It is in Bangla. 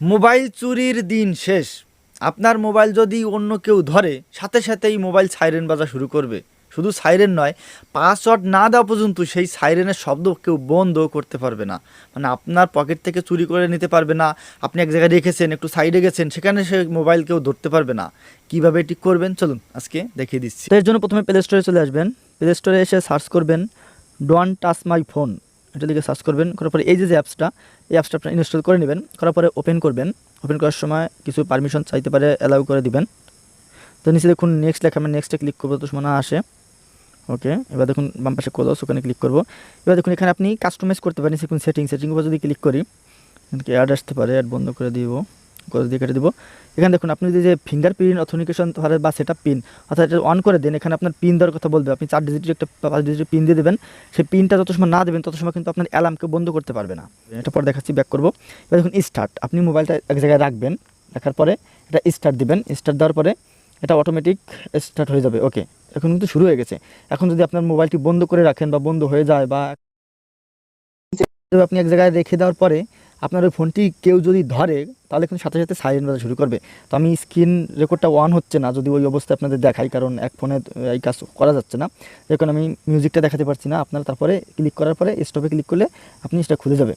মোবাইল চুরির দিন শেষ। আপনার মোবাইল যদি অন্য কেউ ধরে, সাথে সাথেই মোবাইল সাইরেন বাজা শুরু করবে। শুধু সাইরেন নয়, পাসওয়ার্ড না দেওয়া পর্যন্ত সেই সাইরেনের শব্দ কেউ বন্ধও করতে পারবে না। মানে আপনার পকেট থেকে চুরি করে নিতে পারবে না। আপনি এক জায়গায় রেখেছেন, একটু সাইডে গেছেন, সেখানে সে মোবাইল কেউ ধরতে পারবে না। কীভাবে এটি করবেন? চলুন আজকে দেখিয়ে দিচ্ছি। এর জন্য প্রথমে প্লে স্টোরে চলে আসবেন। প্লে স্টোরে এসে সার্চ করবেন ডোয়ান টাচ মাই ফোন এটা দিকে সার্চ করবেন, করার পরে এই যে যে অ্যাপসটা এই অ্যাপসটা আপনি ইনস্টল করে নেবেন, করার পরে ওপেন করবেন। ওপেন করার সময় কিছু পারমিশন চাইতে পারে অ্যালাউ করে দিবেন। তো নিচে দেখুন নেক্সট লেখা আমি নেক্সটে ক্লিক করব, তো সময় আসে। ওকে এবার দেখুন বাম পাশে ক্লোজ ওখানে ক্লিক করব। এবার দেখুন এখানে আপনি কাস্টমাইজ করতে পারেন দেখুন সেটিং সেটিং উপর যদি ক্লিক করি অ্যাড আসতে পারে অ্যাড বন্ধ করে দিব। করে দিয়ে কেটে দিব। এখানে দেখুন, আপনি যদি যে ফিঙ্গার প্রিন্ট অথেন্টিকেশন বা সেটা পিন অর্থাৎ এটা অন করে দেন, এখানে আপনার পিন দেওয়ার কথা বলবে। আপনি চার ডিজিটের একটা পাঁচ ডিজিটের পিন দিয়ে দেবেন। সেই পিনটা যত সময় না দেবেন, তত সময় কিন্তু আপনার অ্যালার্মকে বন্ধ করতে পারবে না। এটা পরে দেখাচ্ছি ব্যাক করব। এবার দেখুন স্টার্ট আপনি মোবাইলটা এক জায়গায় রাখবেন, রাখার পরে এটা স্টার্ট দিবেন। স্টার্ট দেওয়ার পরে এটা অটোমেটিক স্টার্ট হয়ে যাবে। ওকে এখন কিন্তু শুরু হয়ে গেছে। এখন যদি আপনার মোবাইলটি বন্ধ করে রাখেন বা বন্ধ হয়ে যায় বা আপনি এক জায়গায় রেখে দেওয়ার পরে আপনার ওই ফোনটি কেউ যদি ধরে, তাহলে কিন্তু সাথে সাথে সাইলেন্ট বাজা শুরু করবে। তো আমি স্ক্রিন রেকর্ডটা ওয়ান হচ্ছে না, যদি ওই অবস্থায় আপনাদের দেখাই, কারণ এক ফোনে এই কাজ করা যাচ্ছে না। যখন আমি মিউজিকটা দেখাতে পারছি না, আপনারা তারপরে ক্লিক করার পরে স্টপে ক্লিক করলে আপনি সেটা খুলে যাবে।